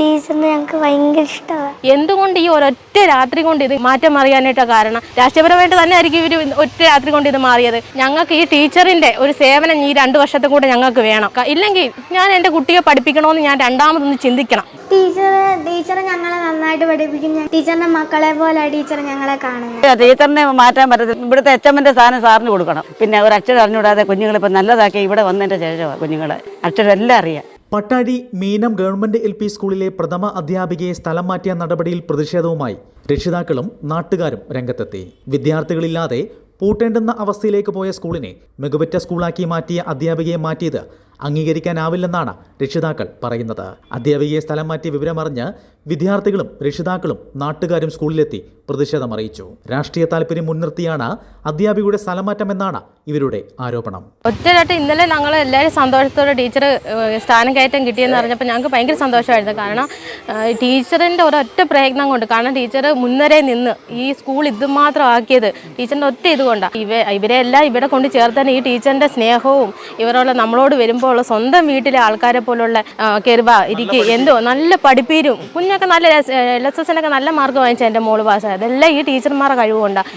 ടീച്ചറിനെ ഞങ്ങൾക്ക് ഭയങ്കര ഇഷ്ടമാണ് എന്തുകൊണ്ട് ഈ ഒരൊറ്റ രാത്രി കൊണ്ട് ഇത് മാറ്റം അറിയാനായിട്ട് കാരണം? രാഷ്ട്രീയപരമായിട്ട് തന്നെ ആയിരിക്കും ഇവർ ഒറ്റ രാത്രി കൊണ്ട് ഇത് മാറിയത്. ഞങ്ങൾക്ക് ഈ ടീച്ചറിന്റെ ഒരു സേവനം ഈ രണ്ടു വർഷത്തെ കൂടെ ഞങ്ങൾക്ക് വേണം. ഇല്ലെങ്കിൽ ഞാൻ എന്റെ കുട്ടിയെ പഠിപ്പിക്കണമെന്ന് ഞാൻ രണ്ടാമതൊന്ന് ചിന്തിക്കണം. ടീച്ചർ ടീച്ചർ ഞങ്ങളെ നന്നായിട്ട് പഠിപ്പിക്കും. ടീച്ചറിന്റെ മക്കളെ പോലെ ടീച്ചർ ഞങ്ങളെ കാണുന്നത് ടീച്ചറിനെ മാറ്റാൻ പറ്റത്തില്ല. ഇവിടുത്തെ എച്ചമ്മന്റെ സാധനം സാറിന് കൊടുക്കണം. പിന്നെ ഒരു അക്ഷരം അറിഞ്ഞുകൂടാതെ കുഞ്ഞുങ്ങളെ ഇപ്പൊ നല്ലതാക്കി ഇവിടെ വന്നതിന്റെ ശേഷമാണ് കുഞ്ഞുങ്ങളെ. അക്ഷരം എല്ലാം അറിയാം. പട്ടാഴി മീനം ഗവൺമെന്റ് എൽ പി സ്കൂളിലെ പ്രഥമ അധ്യാപികയെ സ്ഥലം മാറ്റിയ നടപടിയിൽ പ്രതിഷേധവുമായി രക്ഷിതാക്കളും നാട്ടുകാരും രംഗത്തെത്തി. വിദ്യാർത്ഥികളില്ലാതെ പൂട്ടേണ്ടുന്ന അവസ്ഥയിലേക്ക് പോയ സ്കൂളിനെ മികവുറ്റ സ്കൂളാക്കി മാറ്റിയ അധ്യാപികയെ മാറ്റിയത് അംഗീകരിക്കാനാവില്ലെന്നാണ് രക്ഷിതാക്കൾ പറയുന്നത്. അധ്യാപികയെ സ്ഥലം മാറ്റിയ വിവരമറിഞ്ഞ് വിദ്യാർത്ഥികളും രക്ഷിതാക്കളും നാട്ടുകാരും സ്കൂളിലെത്തി പ്രതിഷേധം അറിയിച്ചു. രാഷ്ട്രീയ താല്പര്യം മുൻനിർത്തിയാണ് അധ്യാപികയുടെ സ്ഥലമാറ്റമെന്നാണ് ഇവരുടെ ആരോപണം. ഒറ്റരാട്ട് ഇന്നലെ ഞങ്ങൾ എല്ലാവരും സന്തോഷത്തോടെ ടീച്ചർ സ്ഥാനം കയറ്റം കിട്ടിയെന്ന് അറിഞ്ഞപ്പോൾ ഞങ്ങൾക്ക് ഭയങ്കര സന്തോഷമായിരുന്നു. കാരണം ടീച്ചറിന്റെ ടീച്ചറിന്റെ ഒരൊറ്റ പ്രയത്നം കൊണ്ട് കാരണം ടീച്ചർ മുൻനിരയിൽ നിന്ന് ഈ സ്കൂൾ ഇതുമാത്രം ആക്കിയത് ടീച്ചറിന്റെ ഒറ്റ ഇതുകൊണ്ടാണ് ഇവ ഇവരെല്ലാം ഇവിടെ കൊണ്ട് ചേർത്താൻ ഈ ടീച്ചറിന്റെ സ്നേഹവും ഇവരുള്ള നമ്മളോട് വരുമ്പോൾ സ്വന്തം വീട്ടിലെ ആൾക്കാരെ പോലുള്ള കെരുവ ഇരിക്കുക എന്തോ നല്ല പഠിപ്പീരും കുഞ്ഞൊക്കെ നല്ല എൽ എസ് എസിനൊക്കെ നല്ല മാർക്ക് വാങ്ങിച്ച എന്റെ മോൾ പാസ്സായത് അതെല്ലാം ഈ ടീച്ചർമാരുടെ കഴിവുകൊണ്ടാണ്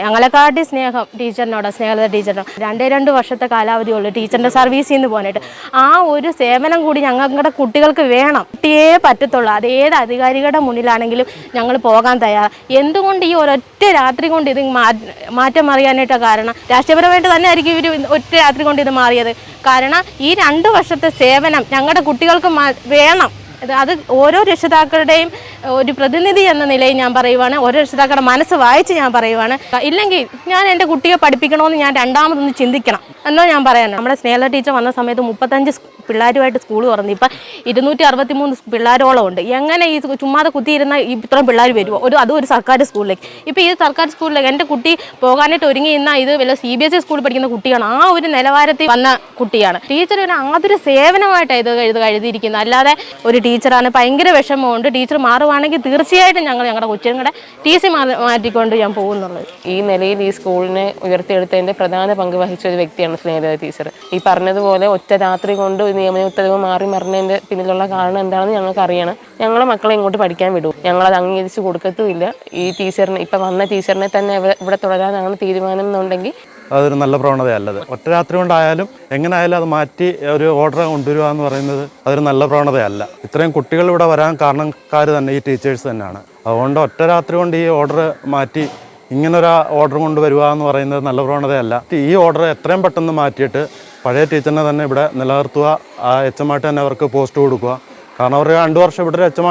ഞങ്ങളെക്കാട്ടി സ്നേഹം ടീച്ചറിനോട് സ്നേഹത ടീച്ചറിനോട്. രണ്ടേ രണ്ട് വർഷത്തെ കാലാവധി ഉള്ളൂ ടീച്ചറിന്റെ സർവീസിൽ നിന്ന് പോകാനായിട്ട് ആ ഒരു സേവനം കൂടി ഞങ്ങളുടെ കുട്ടികൾക്ക് വേണം. കുട്ടിയേ പറ്റത്തുള്ളൂ. അത് ഏത് അധികാരികളുടെ മുന്നിലാണെങ്കിലും ഞങ്ങൾ പോകാൻ തയ്യാറാണ് എന്തുകൊണ്ട് ഈ ഒരൊറ്റ രാത്രി കൊണ്ട് ഇത് മാറ്റം അറിയാനായിട്ട് കാരണം? രാഷ്ട്രീയപരമായിട്ട് തന്നെ ആയിരിക്കും ഇവർ ഒറ്റ രാത്രി കൊണ്ട് ഇത് മാറിയത്. കാരണം ഈ രണ്ട് വർഷത്തെ സേവനം ഞങ്ങളുടെ കുട്ടികൾക്ക് വേണം. അത് ഓരോ രക്ഷിതാക്കളുടെയും ഒരു പ്രതിനിധി എന്ന നിലയിൽ ഞാൻ പറയുവാണ്. ഓരോ രക്ഷിതാക്കളുടെ മനസ്സ് വായിച്ച് ഞാൻ പറയുവാണ്. ഇല്ലെങ്കിൽ ഞാൻ എന്റെ കുട്ടിയെ പഠിപ്പിക്കണമെന്ന് ഞാൻ രണ്ടാമതൊന്ന് ചിന്തിക്കണം. എന്നോ ഞാൻ പറയാനോ? നമ്മുടെ സ്നേഹ ടീച്ചർ വന്ന സമയത്ത് മുപ്പത്തഞ്ച് പിള്ളേരുമായിട്ട് സ്കൂൾ തുറന്നു. ഇപ്പം ഇരുന്നൂറ്റി അറുപത്തി മൂന്ന് പിള്ളേരോളം ഉണ്ട്. എങ്ങനെ ഈ ചുമ്മാതെ കുത്തിയിരുന്ന ഇത്രയും പിള്ളേർ വരുമോ ഒരു അതും ഒരു സർക്കാർ സ്കൂളിലേക്ക്. ഇപ്പോൾ ഈ സർക്കാർ സ്കൂളിലേക്ക് എന്റെ കുട്ടി പോകാനായിട്ട് ഒരുങ്ങി ഇന്ന ഇത് വല്ല സി ബി എസ് ഇ സ്കൂളിൽ പഠിക്കുന്ന കുട്ടിയാണ്. ആ ഒരു നിലവാരത്തിൽ വന്ന കുട്ടിയാണ്. ടീച്ചർ ഒരു ആതൊരു സേവനമായിട്ടാണ് ഇത് ഇത് എഴുതിയിരിക്കുന്നത്. അല്ലാതെ ഒരു ടീച്ചറാണ് ഭയങ്കര വിഷമമുണ്ട്. ടീച്ചർ മാറുവാണെങ്കിൽ തീർച്ചയായിട്ടും ഞങ്ങൾ ഞങ്ങളുടെ കൊച്ചുങ്ങളുടെ ടി സി മാറ്റിക്കൊണ്ട് ഞാൻ പോകുന്നുള്ളത് ഈ നിലയിൽ ഈ സ്കൂളിനെ ഉയർത്തിയെടുത്തതിന്റെ പ്രധാന പങ്ക് വഹിച്ച ഒരു വ്യക്തിയാണ് സ്നേഹിത ടീച്ചർ ഈ പറഞ്ഞതുപോലെ ഒറ്റ രാത്രി കൊണ്ട് നിയമന ഉത്തരവ് മാറി മറിഞ്ഞതിന്റെ പിന്നിലുള്ള കാരണം എന്താണെന്ന് ഞങ്ങൾക്ക് അറിയണം ഞങ്ങളെ മക്കളെ ഇങ്ങോട്ട് പഠിക്കാൻ വിടും. ഞങ്ങളത് അംഗീകരിച്ച് കൊടുക്കത്തുമില്ല. ഈ ടീച്ചറിനെ ഇപ്പം വന്ന ടീച്ചറിനെ തന്നെ ഇവിടെ തുടരാനാണ് തീരുമാനം എന്നുണ്ടെങ്കിൽ അതൊരു നല്ല പ്രവണതയല്ലത്. ഒറ്റ രാത്രി കൊണ്ടായാലും എങ്ങനെയായാലും അത് മാറ്റി ഒരു ഓർഡർ കൊണ്ടുവരിക എന്ന് പറയുന്നത് അതൊരു നല്ല പ്രവണതയല്ല. ഇത്രയും കുട്ടികൾ ഇവിടെ വരാൻ കാരണക്കാർ തന്നെ ഈ ടീച്ചേഴ്സ് തന്നെയാണ്. അതുകൊണ്ട് ഒറ്റ രാത്രി കൊണ്ട് ഈ ഓർഡർ മാറ്റി ഇങ്ങനൊരു ഓർഡർ കൊണ്ടുവരിക എന്ന് പറയുന്നത് നല്ല പ്രവണതയല്ല. ഈ ഓർഡർ എത്രയും പെട്ടെന്ന് മാറ്റിയിട്ട് പഴയ ടീച്ചറിനെ തന്നെ ഇവിടെ നിലനിർത്തുക ആ എച്ച് എം തന്നെ അവർക്ക് പോസ്റ്റ് കൊടുക്കുക. കാരണം അവർ രണ്ട് വർഷം ഇവിടെ ഒരു എച്ച് എം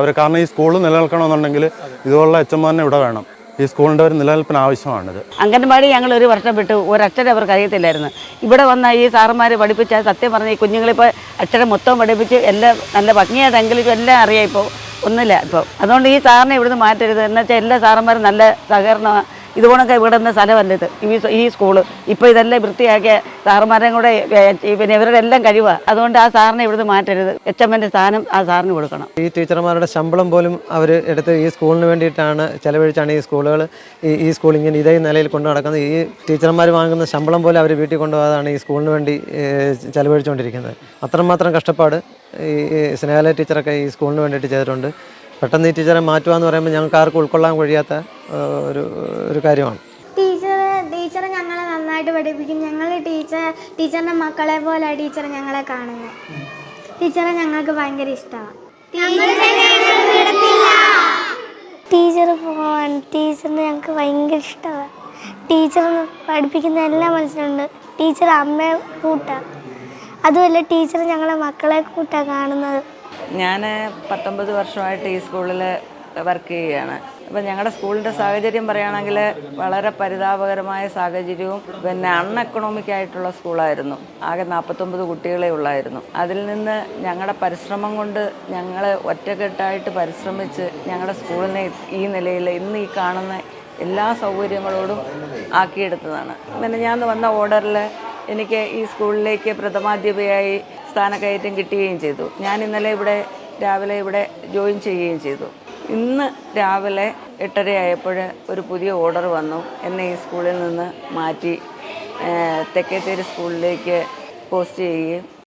അവർ കാരണം ഈ സ്കൂൾ നിലനിൽക്കണമെന്നുണ്ടെങ്കിൽ ഇതുപോലുള്ള എച്ച് എം തന്നെ ഇവിടെ വേണം. ഈ സ്കൂളിന്റെ ഒരു നിലനിൽപ്പിന് ആവശ്യമാണിത്. അംഗൻവാടി ഞങ്ങൾ ഒരു വർഷം വിട്ടു. ഒരക്ഷരം അവർക്ക് അറിയത്തില്ലായിരുന്നു. ഇവിടെ വന്ന ഈ സാറുമാർ പഠിപ്പിച്ച സത്യം പറഞ്ഞ ഈ കുഞ്ഞുങ്ങളിപ്പോൾ അക്ഷരം മൊത്തം പഠിപ്പിച്ച് എല്ലാം നല്ല ഭംഗിയായിട്ടെങ്കിലും എല്ലാം അറിയാം ഇപ്പോൾ ഒന്നുമില്ല. ഇപ്പോൾ അതുകൊണ്ട് ഈ സാറിനെ ഇവിടുന്ന് മാറ്റരുത്. എന്നുവെച്ചാൽ എല്ലാ സാറന്മാരും നല്ല സഹകരണം ഇതുകൊണ്ടൊക്കെ ഇവിടെ നിന്ന് സ്ഥലമല്ല ഇത് ഈ ഈ സ്കൂൾ ഇപ്പോൾ ഇതെല്ലാം വൃത്തിയാക്കിയ സാറുമാരെയും കൂടെ പിന്നെ ഇവരുടെ എല്ലാം കഴിവാണ് അതുകൊണ്ട് ആ സാറിനെ ഇവിടുന്ന് മാറ്റരുത്. എച്ച് എമ്മിന്റെ സ്ഥാനം ആ സാറിന് കൊടുക്കണം. ഈ ടീച്ചർമാരുടെ ശമ്പളം പോലും അവർ എടുത്ത് ഈ സ്കൂളിന് വേണ്ടിയിട്ടാണ് ചിലവഴിച്ചാണ് ഈ സ്കൂളുകൾ ഈ ഈ സ്കൂൾ ഇങ്ങനെ ഇതേ നിലയിൽ കൊണ്ടു നടക്കുന്നത്. ഈ ടീച്ചർമാർ വാങ്ങുന്ന ശമ്പളം പോലും അവർ വീട്ടിൽ കൊണ്ടുപോകാതാണ് ഈ സ്കൂളിന് വേണ്ടി ചിലവഴിച്ചുകൊണ്ടിരിക്കുന്നത് അത്രമാത്രം കഷ്ടപ്പാട് ഈ സ്നേഹല ടീച്ചറൊക്കെ ഈ സ്കൂളിന് വേണ്ടിയിട്ട് ചെയ്തിട്ടുണ്ട്. പെട്ടെന്ന് ഈ ടീച്ചറെ മാറ്റുക എന്ന് പറയുമ്പോൾ ഞങ്ങൾക്ക് ആർക്കും ഉൾക്കൊള്ളാൻ കഴിയാത്ത ഒരു ഒരു കാര്യമാണ്. ടീച്ചർ ടീച്ചർ ഞങ്ങളെ നന്നായിട്ട് പഠിപ്പിക്കും. ഞങ്ങൾ ടീച്ചർ ടീച്ചറിന്റെ മക്കളെ പോലെ ടീച്ചർ ഞങ്ങളെ കാണുന്നത് ടീച്ചറെ ഞങ്ങൾക്ക് ഭയങ്കര ഇഷ്ടമാണ് ടീച്ചർ പോകാൻ ടീച്ചറിനെ ഞങ്ങൾക്ക് ഭയങ്കര ഇഷ്ടമാണ് ടീച്ചർ പഠിപ്പിക്കുന്ന എല്ലാം മനസ്സിലുണ്ട് ടീച്ചർ അമ്മയെ കൂട്ടാണ് അതുമല്ല ടീച്ചർ ഞങ്ങളെ മക്കളെ കൂട്ടാ കാണുന്നത്. ഞാൻ പത്തൊമ്പത് വർഷമായിട്ട് ഈ സ്കൂളിൽ വർക്ക് ചെയ്യുകയാണ്. അപ്പം ഞങ്ങളുടെ സ്കൂളിന്റെ സാഹചര്യം പറയുകയാണെങ്കിൽ വളരെ പരിതാപകരമായ സാഹചര്യവും പിന്നെ അൺ എക്കണോമിക് ആയിട്ടുള്ള സ്കൂളായിരുന്നു. ആകെ നാൽപ്പത്തൊമ്പത് കുട്ടികളെ ഉള്ളായിരുന്നു. അതിൽ നിന്ന് ഞങ്ങളുടെ പരിശ്രമം കൊണ്ട് ഞങ്ങൾ ഒറ്റക്കെട്ടായിട്ട് പരിശ്രമിച്ച് ഞങ്ങളുടെ സ്കൂളിനെ ഈ നിലയിൽ ഇന്ന് ഈ കാണുന്ന എല്ലാ സൗകര്യങ്ങളോടും ആക്കിയെടുത്തതാണ്. പിന്നെ ഞാൻ വന്ന ഓർഡറിൽ എനിക്ക് ഈ സ്കൂളിലേക്ക് പ്രഥമാധ്യാപികയായി സ്ഥാനക്കയറ്റം കിട്ടുകയും ചെയ്തു. ഞാൻ ഇന്നലെ ഇവിടെ രാവിലെ ഇവിടെ ജോയിൻ ചെയ്യുകയും ചെയ്തു. ഇന്ന് രാവിലെ എട്ടരയായപ്പോൾ ഒരു പുതിയ ഓർഡർ വന്നു. എന്നെ ഈ സ്കൂളിൽ നിന്ന് മാറ്റി തെക്കേത്തേരി സ്കൂളിലേക്ക് പോസ്റ്റ് ചെയ്യുകയും